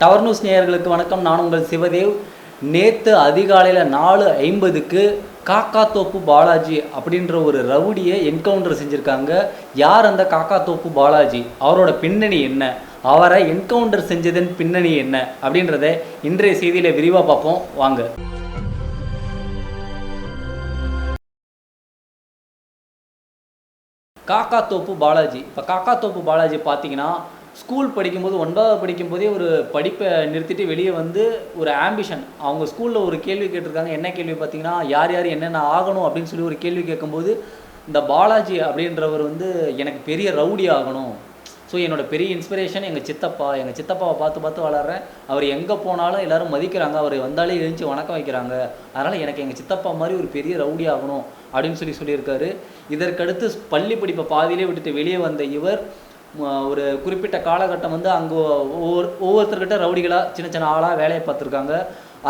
Tower news நேயர்களுக்கு வணக்கம். நான் உங்கள் சிவதேவ். நேற்று அதிகாலையில் நாலு ஐம்பதுக்கு காக்காத்தோப்பு பாலாஜி அப்படின்ற ஒரு ரவுடியை என்கவுண்டர் செஞ்சுருக்காங்க. யார் அந்த காக்காத்தோப்பு பாலாஜி? அவரோட பின்னணி என்ன? அவரை என்கவுண்டர் செஞ்சதன் பின்னணி என்ன? அப்படின்றத இன்றைய செய்தியில் விரிவாக பார்ப்போம். வாங்க. காக்காத்தோப்பு பாலாஜி. இப்போ காக்காத்தோப்பு பாலாஜி பார்த்தீங்கன்னா ஸ்கூல் படிக்கும்போது ஒன்பதாவது படிக்கும்போதே ஒரு படிப்பை நிறுத்திட்டு வெளியே வந்து ஒரு ஆம்பிஷன் அவங்க ஸ்கூலில் ஒரு கேள்வி கேட்டிருக்காங்க. என்ன கேள்வி பார்த்தீங்கன்னா யார் யார் என்னென்ன ஆகணும் அப்படின்னு சொல்லி ஒரு கேள்வி கேட்கும்போது இந்த பாலாஜி அப்படின்றவர் வந்து எனக்கு பெரிய ரவுடி ஆகணும். ஸோ என்னோட பெரிய இன்ஸ்பிரேஷன் எங்கள் சித்தப்பா. எங்கள் சித்தப்பாவை பார்த்து பார்த்து வளர்கிறேன் அவர் எங்கே போனாலும் எல்லாரும் மதிக்கிறாங்க. அவர் வந்தாலே எழுந்து வணக்கம் வைக்கிறாங்க. அதனால் எனக்கு எங்கள் சித்தப்பா மாதிரி ஒரு பெரிய ரவுடி ஆகணும் அப்படின்னு சொல்லி சொல்லியிருக்காரு. இதற்கடுத்து பள்ளி படிப்பை பாதியிலே விட்டுட்டு வெளியே வந்த இவர் ஒரு குறிப்பிட்ட காலகட்டம் வந்து அங்கே ஒவ்வொரு ஒவ்வொருத்தர்கிட்ட ரவுடிகளாக சின்ன சின்ன ஆளாக வேலையை பார்த்துருக்காங்க.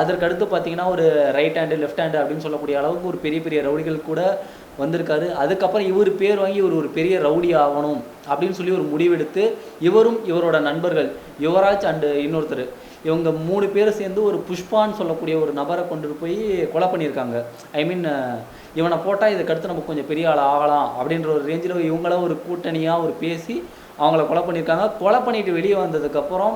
அதற்கடுத்து பார்த்தீங்கன்னா ஒரு ரைட் ஹேண்டு லெஃப்ட் ஹேண்டு அப்படின்னு சொல்லக்கூடிய அளவுக்கு ஒரு பெரிய பெரிய ரவுடிகள் கூட வந்திருக்காரு. அதுக்கப்புறம் இவர் பேர் வாங்கி இவர் ஒரு பெரிய ரவுடி ஆகணும் அப்படின்னு சொல்லி ஒரு முடிவெடுத்து இவரும் இவரோட நண்பர்கள் யுவராஜ் அண்டு இன்னொருத்தர். இவங்க மூணு பேர் சேர்ந்து ஒரு புஷ்பான்னு சொல்லக்கூடிய ஒரு நபரை கொண்டு போய் கொலை பண்ணியிருக்காங்க. ஐ மீன் இவனை போட்டால் இதுக்கடுத்து நம்ம கொஞ்சம் பெரிய ஆள் ஆகலாம் அப்படின்ற ஒரு ரேஞ்சில் இவங்கள ஒரு கூட்டணியாக ஒரு பேசி அவங்கள கொலை பண்ணியிருக்காங்க. கொலை பண்ணிட்டு வெளியே வந்ததுக்கப்புறம்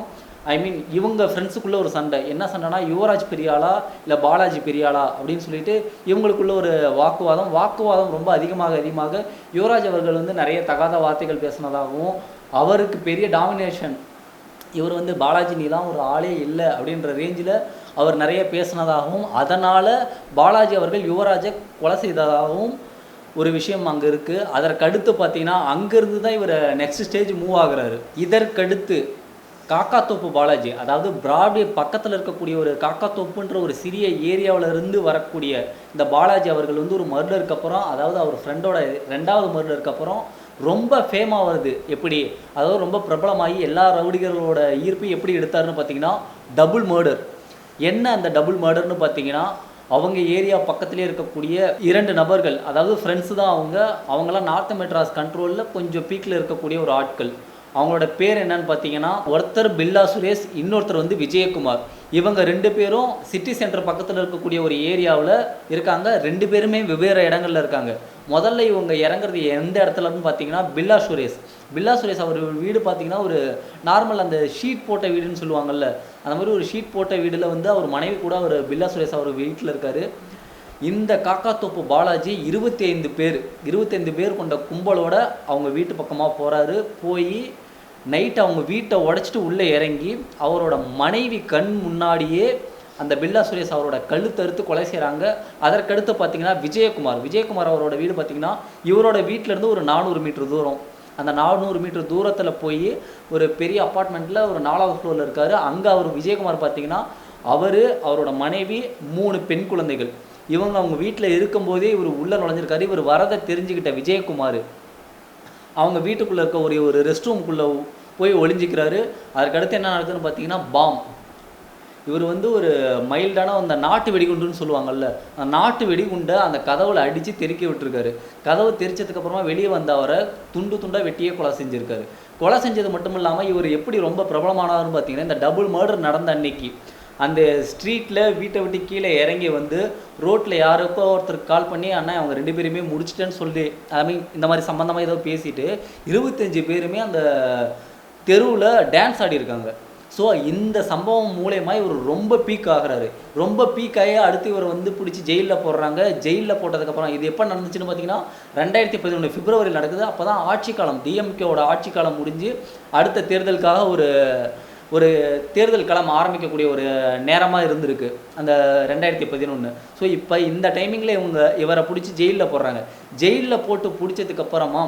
ஐ மீன் இவங்க ஃப்ரெண்ட்ஸுக்குள்ளே ஒரு சண்டை. என்ன சண்டைனா யுவராஜ் பெரியாளா இல்லை பாலாஜி பெரியாளா அப்படின்னு சொல்லிட்டு இவங்களுக்குள்ள ஒரு வாக்குவாதம். வாக்குவாதம் ரொம்ப அதிகமாக அதிகமாக யுவராஜ் அவர்கள் வந்து நிறைய தகாத வார்த்தைகள் பேசினதாகவும் அவருக்கு பெரிய டாமினேஷன் இவர் வந்து பாலாஜி நீலாம் ஒரு ஆளே இல்லை அப்படின்ற ரேஞ்சில் அவர் நிறைய பேசினதாகவும் அதனால் பாலாஜி அவர்கள் யுவராஜை கொலை செய்ததாகவும் ஒரு விஷயம் அங்கே இருக்குது அதற்கடுத்து பார்த்தீங்கன்னா அங்கேருந்து தான் இவர் நெக்ஸ்ட் ஸ்டேஜ் மூவ் ஆகுறாரு. இதற்கடுத்து காக்காத்தோப்பு பாலாஜி அதாவது பிராட்வே பக்கத்தில் இருக்கக்கூடிய ஒரு காக்காத்தோப்புன்ற ஒரு சிறிய ஏரியாவில் இருந்து வரக்கூடிய இந்த பாலாஜி அவர்கள் வந்து ஒரு மர்டருக்கு அப்புறம் அதாவது அவர் ஃப்ரெண்டோட ரெண்டாவது மர்டருக்கு அப்புறம் ரொம்ப ஃபேமாக வருது எப்படி? அதாவது ரொம்ப பிரபலமாகி எல்லா ரவுடிகளோட ஈர்ப்பு எப்படி எடுத்தாருன்னு பார்த்தீங்கன்னா டபுள் மர்டர் என்ன அந்த டபுள் மர்டர்னு பார்த்தீங்கன்னா அவங்க ஏரியா பக்கத்திலே இருக்கக்கூடிய இரண்டு நபர்கள் அதாவது ஃப்ரெண்ட்ஸு தான் அவங்க அவங்களாம் நார்த் மெட்ராஸ் கண்ட்ரோலில் கொஞ்சம் பீக்கில் இருக்கக்கூடிய ஒரு ஆட்கள். அவங்களோட பேர் என்னன்னு பார்த்தீங்கன்னா ஒருத்தர் பில்லா சுரேஷ் இன்னொருத்தர் வந்து விஜயகுமார். இவங்க ரெண்டு பேரும் சிட்டி சென்டர் பக்கத்தில் இருக்கக்கூடிய ஒரு ஏரியாவில் இருக்காங்க. ரெண்டு பேருமே வெவ்வேறு இடங்கள்ல இருக்காங்க. முதல்ல இவங்க இறங்குறது எந்த இடத்துலன்னு பார்த்தீங்கன்னா பில்லா சுரேஷ். பில்லா சுரேஷ் அவர் வீடு பார்த்தீங்கன்னா ஒரு நார்மல் அந்த ஷீட் போட்ட வீடுன்னு சொல்லுவாங்கல்ல. அந்த மாதிரி ஒரு ஷீட் போட்ட வீடில் வந்து அவர் மனைவி கூட அவர் பில்லா சுரேஷ் அவர் வீட்டில் இருக்காரு. இந்த காக்காத்தோப்பு பாலாஜி இருபத்தி ஐந்து பேர் இருபத்தைந்து பேர் கொண்ட கும்பலோட அவங்க வீட்டு பக்கமாக போகிறாரு போய் நைட் அவங்க வீட்டை உடச்சிட்டு உள்ளே இறங்கி அவரோட மனைவி கண் முன்னாடியே அந்த பில்லா சுரேஷ் அவரோட கழுத்தறுத்து கொலை செய்கிறாங்க அதற்கடுத்து பார்த்தீங்கன்னா விஜயகுமார். விஜயகுமார் அவரோட வீடு பார்த்தீங்கன்னா இவரோட வீட்டிலேருந்து ஒரு நானூறு மீட்டர் தூரம். அந்த நானூறு மீட்டர் தூரத்தில் போய் ஒரு பெரிய அப்பார்ட்மெண்ட்டில் ஒரு நாலாவது ஃப்ளோரில் இருக்கார். அங்கே அவர் விஜயகுமார் பார்த்தீங்கன்னா அவர் அவரோட மனைவி மூணு பெண் குழந்தைகள். இவங்க அவங்க வீட்டில் இருக்கும்போதே இவர் உள்ளே நுழைஞ்சிருக்காரு. இவர் வரதை தெரிஞ்சுக்கிட்ட விஜயகுமார். அவங்க வீட்டுக்குள்ளே இருக்க ஒரு ஒரு ரெஸ்ட் ரூம்குள்ளே போய் ஒளிஞ்சிக்கிறாரு. அதுக்கடுத்து என்ன நடக்குதுன்னு பார்த்தீங்கன்னா பாம் இவர் வந்து ஒரு மைல்டான அந்த நாட்டு வெடிகுண்டுன்னு சொல்லுவாங்கல்ல அந்த நாட்டு வெடிகுண்டை அந்த கதவுல அடித்து தெறிக்க விட்டுருக்காரு. கதவு தெரிச்சதுக்கு அப்புறமா வெளியே வந்த அவரை துண்டு துண்டாக வெட்டியே கொலை செஞ்சிருக்காரு. கொலை செஞ்சது மட்டும் இல்லாமல் இவர் எப்படி ரொம்ப பிரபலமானவர்னு பார்த்தீங்கன்னா இந்த டபுள் மர்டர் நடந்த அன்னைக்கு அந்த ஸ்ட்ரீட்டில் வீட்டை விட்டு கீழே இறங்கி வந்து ரோட்டில் யாருக்கோ ஒருத்தருக்கு கால் பண்ணி அண்ணா அவங்க ரெண்டு பேருமே முடிச்சிட்டேன்னு சொல்லி. ஐ மீன் இந்த மாதிரி சம்மந்தமாக ஏதோ பேசிட்டு இருபத்தஞ்சு பேருமே அந்த தெருவில் டான்ஸ் ஆடி இருக்காங்க ஸோ இந்த சம்பவம் மூலயமா இவர் ரொம்ப பீக் ஆகிறாரு. ரொம்ப பீக் ஆகி அடுத்து இவர் வந்து பிடிச்சி ஜெயிலில் போடுறாங்க. ஜெயிலில் போட்டதுக்கப்புறம் இது எப்போ நடந்துச்சுன்னு பார்த்தீங்கன்னா ரெண்டாயிரத்தி பதினொன்று பிப்ரவரியில் நடக்குது. அப்போ தான் ஆட்சி காலம் டிஎம்கேவோட ஆட்சி காலம் முடிஞ்சு அடுத்த தேர்தலுக்காக ஒரு ஒரு தேர்தல் களம் ஆரம்பிக்கக்கூடிய ஒரு நேரமாக இருந்திருக்கு அந்த ரெண்டாயிரத்தி பதினொன்று ஸோ இப்போ இந்த டைமிங்கில் இவங்க இவரை பிடிச்சி ஜெயிலில் போடுறாங்க. ஜெயிலில் போட்டு பிடிச்சதுக்கப்புறமா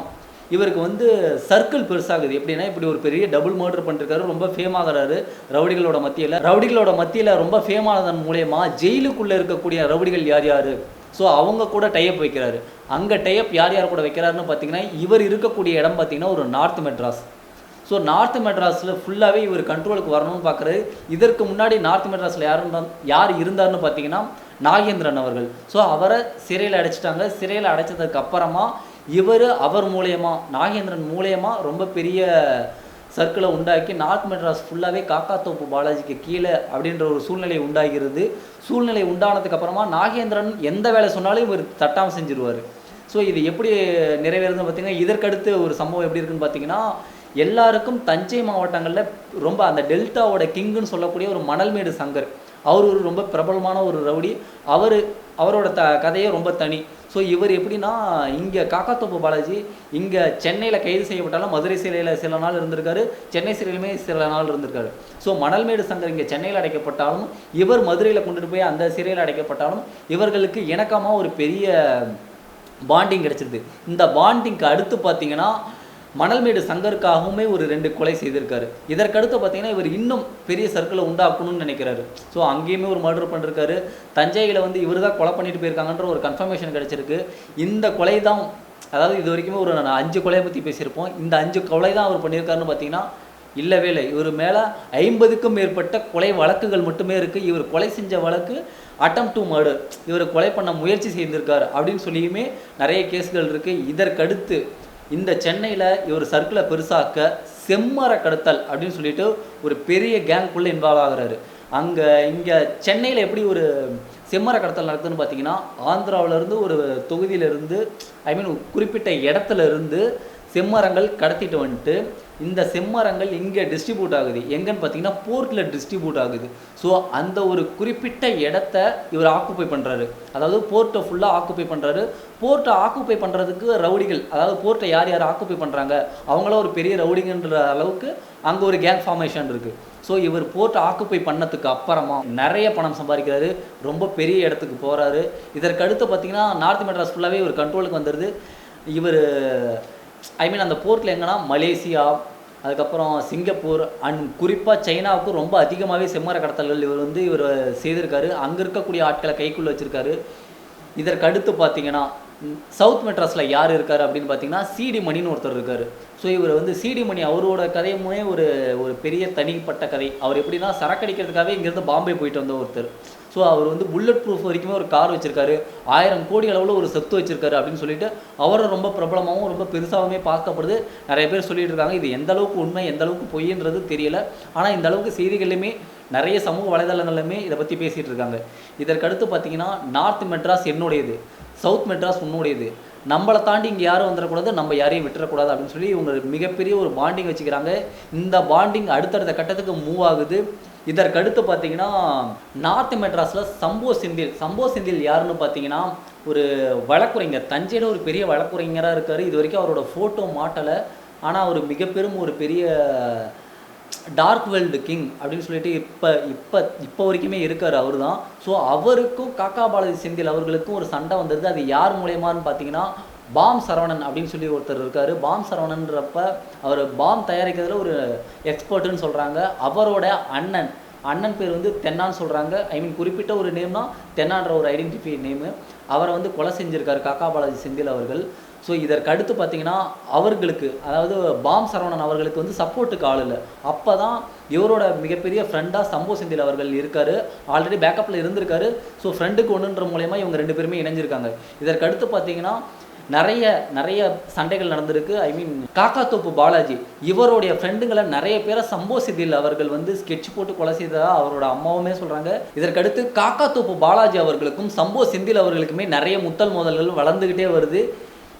இவருக்கு வந்து சர்க்கிள் பெருசாகுது. எப்படின்னா இப்படி ஒரு பெரிய டபுள் மர்டர் பண்ணிருக்காரு. ரொம்ப ஃபேம் ஆகிறாரு ரவுடிகளோட மத்தியில். ரவுடிகளோட மத்தியில் ரொம்ப ஃபேம் ஆனதன் மூலயமா ஜெயிலுக்குள்ளே இருக்கக்கூடிய ரவுடிகள் யார் யார்? ஸோ அவங்க கூட டைப் வைக்கிறாரு. அங்கே டைப் யார் யார் கூட வைக்கிறாருன்னு பார்த்தீங்கன்னா இவர் இருக்கக்கூடிய இடம் பார்த்தீங்கன்னா ஒரு நார்த் மெட்ராஸ் ஸோ நார்த் மெட்ராஸில் ஃபுல்லாகவே இவர் கண்ட்ரோலுக்கு வரணும்னு பார்க்குறாரு இதற்கு முன்னாடி நார்த் மெட்ராஸில் யார் இருந்தா யார் இருந்தார்னு பார்த்தீங்கன்னா நாகேந்திரன் அவர்கள். ஸோ அவரை சிறையில் அடைச்சிட்டாங்க. சிறையில் அடைச்சதுக்கு அப்புறமா இவர் அவர் மூலயமா நாகேந்திரன் மூலயமா ரொம்ப பெரிய சர்க்கிளை உண்டாக்கி நார்த் மெட்ராஸ் ஃபுல்லாகவே காக்காத்தோப்பு பாலாஜிக்கு கீழே அப்படின்ற ஒரு சூழ்நிலை உண்டாகிறது. சூழ்நிலை உண்டானதுக்கப்புறமா நாகேந்திரன் எந்த வேலை சொன்னாலும் இவர் தட்டாமல் செஞ்சிருவார். ஸோ இது எப்படி நிறைவேறுதுன்னு பார்த்தீங்கன்னா இதற்கடுத்து ஒரு சம்பவம் எப்படி இருக்குன்னு பார்த்தீங்கன்னா எல்லாருக்கும் தஞ்சை மாவட்டங்களில் ரொம்ப அந்த டெல்டாவோட கிங்குன்னு சொல்லக்கூடிய ஒரு மணல்மேடு சங்கர். அவர் ஒரு ரொம்ப பிரபலமான ஒரு ரவுடி. அவர் அவரோட த கதையே ரொம்ப தனி. ஸோ இவர் எப்படின்னா இங்கே காக்காத்தோப்பு பாலாஜி இங்கே சென்னையில் கைது செய்யப்பட்டாலும் மதுரை சிறையில் சில நாள் இருந்திருக்காரு சென்னை சிறையிலுமே சில நாள் இருந்திருக்காரு. ஸோ மணல்மேடு சங்கர் இங்கே சென்னையில் அடைக்கப்பட்டாலும் இவர் மதுரையில் கொண்டுட்டு போய் அந்த சிறையில் அடைக்கப்பட்டாலும் இவர்களுக்கு இணக்கமாக ஒரு பெரிய பாண்டிங் கிடச்சிருது. இந்த பாண்டிங்க்கு அடுத்து பார்த்தீங்கன்னா மணல்மேடு சங்கருக்காகவுமே ஒரு ரெண்டு கொலை செய்திருக்காரு. இதற்கடுத்து பார்த்தீங்கன்னா இவர் இன்னும் பெரிய சர்க்கிளை உண்டாக்கணும்னு நினைக்கிறாரு. ஸோ அங்கேயுமே ஒரு மர்டர் பண்ணிருக்காரு. தஞ்சையில் வந்து இவர் தான் கொலை பண்ணிட்டு போயிருக்காங்கன்ற ஒரு கன்ஃபர்மேஷன் கிடைச்சிருக்கு. இந்த கொலை தான் அதாவது இது வரைக்குமே ஒரு அஞ்சு கொலையை பற்றி பேசியிருப்போம். இந்த அஞ்சு கொலை தான் அவர் பண்ணியிருக்காருன்னு பார்த்தீங்கன்னா இல்லவே இல்லை. இவர் மேலே ஐம்பதுக்கும் மேற்பட்ட கொலை வழக்குகள் மட்டுமே இருக்குது இவர் கொலை செஞ்ச வழக்கு அட்டம் டு மர்டர் இவர் கொலை பண்ண முயற்சி செய்திருக்காரு. அப்படின்னு சொல்லியுமே நிறைய கேஸ்கள் இருக்குது இதற்கடுத்து இந்த சென்னையில் இவர் சர்க்கிளை பெருசாக்க செம்மர கடத்தல் அப்படின்னு சொல்லிட்டு ஒரு பெரிய கேங்குள்ளே இன்வால்வ் ஆகிறாரு. அங்கே இங்கே சென்னையில் எப்படி ஒரு செம்மர கடத்தல் நடக்குதுன்னு பார்த்தீங்கன்னா ஆந்திராவிலேருந்து ஒரு தொகுதியிலேருந்து ஐ மீன் குறிப்பிட்ட இடத்துல இருந்து செம்மரங்கள் கடத்திட்டு வந்துட்டு இந்த செம்மரங்கள் இங்கே டிஸ்ட்ரிபியூட் ஆகுது. எங்கன்னு பார்த்தீங்கன்னா போர்ட்டில் டிஸ்ட்ரிபியூட் ஆகுது. ஸோ அந்த ஒரு குறிப்பிட்ட இடத்த இவர் ஆக்குப்பை பண்ணுறாரு அதாவது போர்ட்டை ஃபுல்லாக ஆக்குப்பை பண்ணுறாரு போர்ட்டை ஆக்குப்பை பண்ணுறதுக்கு ரவுடிகள் அதாவது போர்ட்டை யார் யார் ஆக்குப்பை பண்ணுறாங்க அவங்களாம் ஒரு பெரிய ரவுடிங்கன்ற அளவுக்கு அங்கே ஒரு கேங் ஃபார்மேஷன் இருக்குது ஸோ இவர் போர்ட்டை ஆக்குப்பை பண்ணதுக்கு அப்புறமா நிறைய பணம் சம்பாதிக்கிறாரு. ரொம்ப பெரிய இடத்துக்கு போகிறாரு இதற்கு அடுத்து பார்த்தீங்கன்னா நார்த் மெட்ராஸ் ஃபுல்லாகவே ஒரு கண்ட்ரோலுக்கு வந்துடுது இவர் ஐ மீன் அந்த போர்ட்டில் எங்கன்னா மலேசியா அதுக்கப்புறம் சிங்கப்பூர் அண்ட் குறிப்பாக சைனாவுக்கு ரொம்ப அதிகமாகவே செம்மர கடத்தல்கள் இவர் வந்து இவர் செய்திருக்காரு. அங்கே இருக்கக்கூடிய ஆட்களை கைக்குள்ளே வச்சுருக்காரு. இதற்கு அடுத்து பார்த்தீங்கன்னா சவுத் மெட்ராஸில் யார் இருக்கார் அப்படின்னு பார்த்தீங்கன்னா சிடி மணின்னு ஒருத்தர் இருக்கார். ஸோ இவர் வந்து சிடி மணி அவரோட கதையுமே ஒரு ஒரு பெரிய தனிப்பட்ட கதை. அவர் எப்படின்னா சரக்கடிக்கிறதுக்காகவே இங்கேருந்து பாம்பே போயிட்டு வந்த ஒருத்தர். ஸோ அவர் வந்து புல்லட் ப்ரூஃப் வரைக்குமே ஒரு கார் வச்சுருக்காரு. ஆயிரம் கோடி அளவில் ஒரு சொத்து வச்சுருக்காரு அப்படின்னு சொல்லிட்டு அவரும் ரொம்ப பிரபலமாகவும் ரொம்ப பெருசாகவுமே பார்க்கப்படுது. நிறைய பேர் சொல்லிட்டு இருக்காங்க இது எந்த அளவுக்கு உண்மை எந்த அளவுக்கு பொய்ன்றது தெரியல. ஆனால் இந்த அளவுக்கு செய்திகள்லையுமே நிறைய சமூக வலைதளங்கள்லையுமே இதை பற்றி பேசிகிட்டு இருக்காங்க. இதற்கடுத்து பார்த்தீங்கன்னா நார்த் மெட்ராஸ் என்னுடையது. சவுத் மெட்ராஸ் உன்னுடையது. நம்மளை தாண்டி இங்கே யாரும் வந்துடக்கூடாது நம்ம யாரையும் விட்டுறக்கூடாது அப்படின்னு சொல்லி இவங்க மிகப்பெரிய ஒரு பாண்டிங் வச்சுக்கிறாங்க. இந்த பாண்டிங் அடுத்தடுத்த கட்டத்துக்கு மூவ் ஆகுது. இதற்கடுத்து பார்த்தீங்கன்னா நார்த் மெட்ராஸில் சம்போ செந்தில். சம்போ செந்தில் யாருன்னு பார்த்தீங்கன்னா ஒரு வழக்குரைஞர். தஞ்சையில் ஒரு பெரிய வழக்குரைஞராக இருக்கார். இது வரைக்கும் அவரோட ஃபோட்டோ மாட்டலை. ஆனால் அவர் மிகப்பெரும் ஒரு பெரிய டார்க் வேர்ல்டு கிங் அப்படின்னு சொல்லிட்டு இப்போ இப்போ இப்போ வரைக்குமே இருக்கார் அவர் தான் ஸோ அவருக்கும் காக்கா பாலாஜி செந்தில் அவர்களுக்கும் ஒரு சண்டை வந்தது. அது யார் மூலியமான்னு பார்த்தீங்கன்னா பாம் சரவணன் அப்படின்னு சொல்லி ஒருத்தர் இருக்கார். பாம் சரவணன்றப்ப அவர் பாம் தயாரிக்கிறதுல ஒரு எக்ஸ்பர்ட்டுன்னு சொல்கிறாங்க அவரோட அண்ணன் அண்ணன் பேர் வந்து தென்னான்னு சொல்கிறாங்க ஐ மீன் குறிப்பிட்ட ஒரு நேம் தான் தென்னான்ற ஒரு ஐடென்டிஃபை நேமு அவரை வந்து கொலை செஞ்சிருக்காரு காக்கா பாலாஜி செந்தில் அவர்கள். ஸோ இதற்கு அடுத்து பார்த்தீங்கன்னா அவர்களுக்கு அதாவது பாம் சரவணன் அவர்களுக்கு வந்து சப்போர்ட்டுக்கு ஆள் இல்லை. அப்போ தான் இவரோட மிகப்பெரிய ஃப்ரெண்டாக சம்போ செந்தில் அவர்கள் இருக்கார். ஆல்ரெடி பேக்கப்பில் இருந்திருக்காரு. ஸோ ஃப்ரெண்டுக்கு ஒன்றுன்ற மூலயமா இவங்க ரெண்டு பேருமே இணைஞ்சிருக்காங்க. இதற்கு அடுத்து பார்த்தீங்கன்னா நிறைய நிறைய சண்டைகள் நடந்திருக்கு. ஐ மீன் காக்கா தோப்பு பாலாஜி இவருடைய ஃப்ரெண்டுங்களை நிறைய பேரை சம்போ செந்தில் அவர்கள் வந்து ஸ்கெட்ச் போட்டு கொலை செய்ததா அவரோட அம்மாவுமே சொல்கிறாங்க இதற்கடுத்து காக்கா தோப்பு பாலாஜி அவர்களுக்கும் சம்போ செந்தில் அவர்களுக்குமே நிறைய முத்தல் மோதல்கள் வளர்ந்துக்கிட்டே வருது.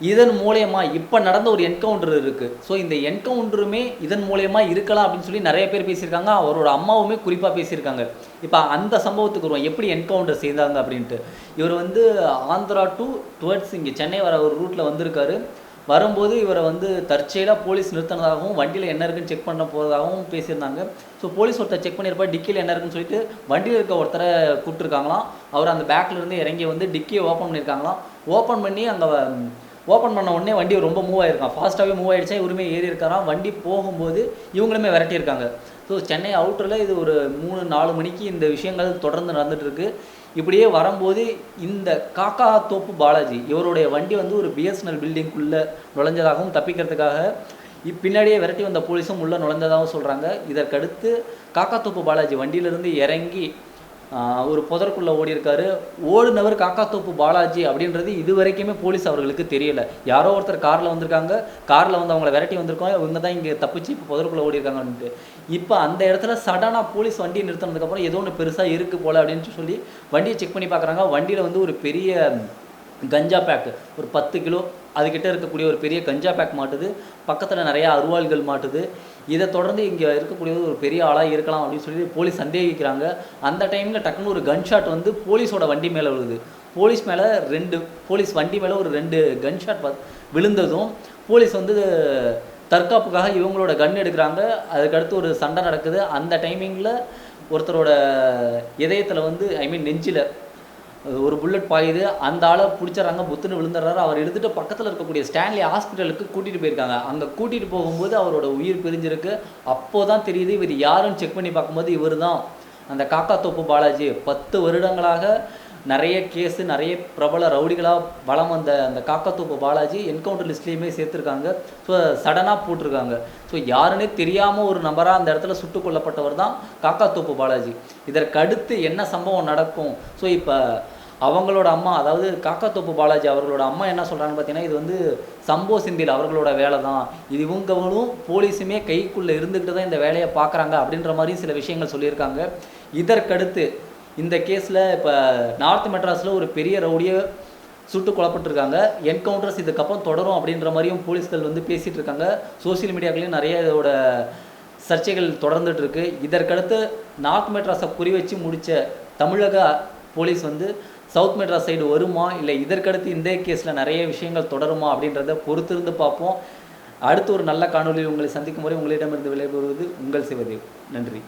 இதன் மூலயமா இப்போ நடந்த ஒரு என்கவுண்டர் இருக்குது ஸோ இந்த என்கவுண்டருமே இதன் மூலயமா இருக்கலாம் அப்படின்னு சொல்லி நிறைய பேர் பேசியிருக்காங்க. அவரோட அம்மாவுமே குறிப்பாக பேசியிருக்காங்க. இப்போ அந்த சம்பவத்துக்கு வருவோம். எப்படி என்கவுண்டர் செய்தாங்க அப்படின்ட்டு. இவர் வந்து ஆந்திரா டு டுவர்ட்ஸ் இங்கே சென்னை வர ஒரு ரூட்டில் வந்திருக்காரு. வரும்போது இவரை வந்து தற்செயலாக போலீஸ் நிறுத்தினதாகவும் வண்டியில் என்ன இருக்குன்னு செக் பண்ண போகிறதாகவும் பேசியிருந்தாங்க. ஸோ போலீஸ் ஒருத்தர் செக் பண்ணியிருப்பா டிக்கியில் என்ன இருக்குன்னு சொல்லிட்டு வண்டியில் இருக்க ஒருத்தரை கூப்பிட்டுருக்காங்களாம். அவர் அந்த பேக்கில் இருந்து இறங்கி வந்து டிக்கியை ஓப்பன் பண்ணியிருக்காங்களாம். ஓப்பன் பண்ணி அங்கே ஓப்பன் பண்ண உடனே வண்டி ரொம்ப மூவ் ஆயிருக்கான். ஃபாஸ்ட்டாகவே மூவ் ஆயிடுச்சா இவருமே ஏறி இருக்காராம். வண்டி போகும்போது இவங்களுமே விரட்டியிருக்காங்க. ஸோ சென்னை அவுட்டரில் இது ஒரு மூணு நாலு மணிக்கு இந்த விஷயங்கள் தொடர்ந்து நடந்துட்டு இப்படியே வரும்போது இந்த காக்கா தோப்பு பாலாஜி இவருடைய வண்டி வந்து ஒரு பிஎஸ்என்எல் பில்டிங்குள்ளே நுழைஞ்சதாகவும் தப்பிக்கிறதுக்காக பின்னாடியே விரட்டி வந்த போலீஸும் உள்ளே நுழைஞ்சதாகவும் சொல்கிறாங்க இதற்கடுத்து காக்காத்தோப்பு பாலாஜி வண்டியிலிருந்து இறங்கி ஒரு புதற்குள்ளே ஓடி இருக்காரு ஓடினவர் காக்காத்தோப்பு பாலாஜி அப்படின்றது இது வரைக்குமே போலீஸ் அவர்களுக்கு தெரியல. யாரோ ஒருத்தர் காரில் வந்திருக்காங்க. காரில் வந்து அவங்கள விரட்டி வந்திருக்கோம். இவங்க தான் இங்கே தப்பிச்சு இப்போ புதற்குள்ளே ஓடி இருக்காங்கன்ட்டு இப்போ அந்த இடத்துல சடனாக போலீஸ் வண்டி நிறுத்தினதுக்கப்புறம் ஏதோ ஒன்று பெருசாக இருக்குது போல அப்படின்னு சொல்லி வண்டியை செக் பண்ணி பார்க்குறாங்க வண்டியில் வந்து ஒரு பெரிய கஞ்சா பேக்கு ஒரு பத்து கிலோ அதுக்கிட்ட இருக்கக்கூடிய ஒரு பெரிய கஞ்சா பேக் மாட்டுது. பக்கத்தில் நிறையா அருவாள்கள் மாட்டுது. இதை தொடர்ந்து இங்கே இருக்கக்கூடியது ஒரு பெரிய ஆளாக இருக்கலாம் அப்படின்னு சொல்லி போலீஸ் சந்தேகிக்கிறாங்க. அந்த டைமில் டக்குன்னு ஒரு கன் ஷாட் வந்து போலீஸோட வண்டி மேலே விழுது போலீஸ் மேலே ரெண்டு போலீஸ் வண்டி மேலே ஒரு ரெண்டு கன் ஷாட் விழுந்ததும் போலீஸ் வந்து தற்காப்புக்காக இவங்களோட கன் எடுக்கிறாங்க. அதுக்கடுத்து ஒரு சண்டை நடக்குது. அந்த டைமிங்கில் ஒருத்தரோட இதயத்தில் வந்து ஐ மீன் நெஞ்சில் ஒரு புல்லட் பாயுது. அந்த ஆளை பிடிச்சிடறாங்க புத்துன்னு விழுந்துடுறாரு. அவர் எடுத்துட்டு பக்கத்தில் இருக்கக்கூடிய ஸ்டான்லி ஹாஸ்பிட்டலுக்கு கூட்டிகிட்டு போயிருக்காங்க. அங்கே கூட்டிகிட்டு போகும்போது அவரோட உயிர் பிரிஞ்சிருக்கு. அப்போ தான் தெரியுது இவர் யாருன்னு செக் பண்ணி பார்க்கும்போது இவர் தான் அந்த காக்காத்தோப்பு பாலாஜி. பத்து வருடங்களாக நிறைய கேஸு நிறைய பிரபல ரவுடிகளாக வளம் வந்த அந்த காக்காத்தோப்பு பாலாஜி என்கவுண்டர் லிஸ்ட்லேயுமே சேர்த்துருக்காங்க. ஸோ சடனாக போட்டிருக்காங்க. ஸோ யாருன்னே தெரியாமல் ஒரு நபராக அந்த இடத்துல சுட்டுக் கொல்லப்பட்டவர் தான் காக்காத்தோப்பு பாலாஜி. இதற்கு அடுத்து என்ன சம்பவம் நடக்கும்? ஸோ இப்போ அவங்களோட அம்மா அதாவது காக்காத்தோப்பு பாலாஜி அவர்களோட அம்மா என்ன சொல்கிறாங்கன்னு பார்த்தீங்கன்னா இது வந்து சம்போ சிந்தில் அவர்களோட வேலை தான். இது இவங்களும் போலீஸுமே கைக்குள்ளே இருந்துக்கிட்டு தான் இந்த வேலையை பார்க்குறாங்க அப்படின்ற மாதிரி சில விஷயங்கள் சொல்லியிருக்காங்க. இதற்கடுத்து இந்த கேஸில் இப்போ நார்த் மெட்ராஸில் ஒரு பெரிய ரவுடியை சுட்டு கொல்லப்பட்டிருக்காங்க. என்கவுண்டர்ஸ் இதுக்கப்புறம் தொடரும் அப்படின்ற மாதிரியும் போலீஸ்கள் வந்து பேசிகிட்டு இருக்காங்க. சோஷியல் மீடியாக்களையும் நிறைய இதோட சர்ச்சைகள் தொடர்ந்துட்டு இருக்கு இதற்கடுத்து நார்த் மெட்ராஸை குறி வச்சு முடித்த தமிழக போலீஸ் வந்து சவுத் மெட்ராஸ் சைடு வருமா? இல்லை இதற்கடுத்து இந்த கேஸில் நிறைய விஷயங்கள் தொடருமா அப்படின்றத பொறுத்திருந்து பார்ப்போம். அடுத்து ஒரு நல்ல காணொலியில் உங்களை சந்திக்கும் வரை உங்களிடமிருந்து விடைபெறுவது உங்கள் சிவதேவ். நன்றி.